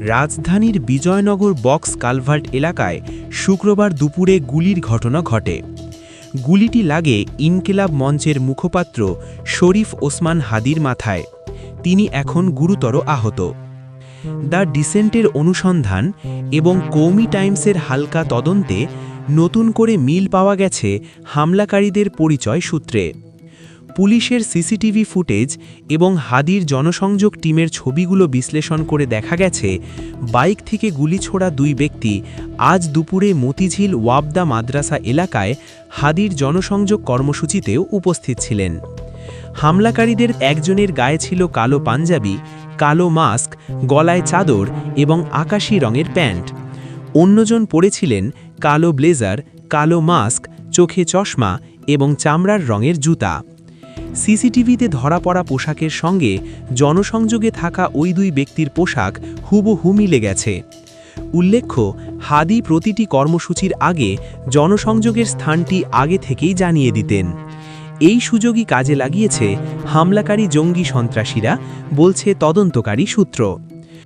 রাজধানীর Bijoynagar box culvert এলাকায় শুক্রবার দুপুরে গুলির ঘটনা ঘটে। গুলিটি লাগে ইনকিলাব মঞ্চের মুখপাত্র শরীফ ওসমান হাদির মাথায়। তিনি এখন গুরুতর আহত। দ্য ডিসেন্টের অনুসন্ধান এবং কৌমি টাইমসের হালকা তদন্তে নতুন করে মিল পাওয়া গেছে হামলাকারীদের পরিচয় সূত্রে। পুলিশের সিসিটিভি ফুটেজ এবং হাদির জনসংযোগ টিমের ছবিগুলো বিশ্লেষণ করে দেখা গেছে, বাইক থেকে গুলি ছোড়া দুই ব্যক্তি আজ দুপুরে মতিঝিল ওয়াবদা মাদ্রাসা এলাকায় হাদির জনসংযোগ কর্মসূচিতেও উপস্থিত ছিলেন। হামলাকারীদের একজনের গায়ে ছিল কালো পাঞ্জাবি, কালো মাস্ক, গলায় চাদর এবং আকাশি রঙের প্যান্ট। অন্যজন পরেছিলেন কালো ব্লেজার, কালো মাস্ক, চোখে চশমা এবং চামড়ার রঙের জুতা। সিসিটিভিতে ধরা পড়া পোশাকের সঙ্গে জনসংযোগে থাকা ওই দুই ব্যক্তির পোশাক হুবহু মিলে গেছে। উল্লেখ্য, হাদি প্রতিটি কর্মসূচির আগে জনসংযোগের স্থানটি আগে থেকেই জানিয়ে দিতেন। এই সুযোগই কাজে লাগিয়েছে হামলাকারী জঙ্গি সন্ত্রাসীরা, বলছে তদন্তকারী সূত্র।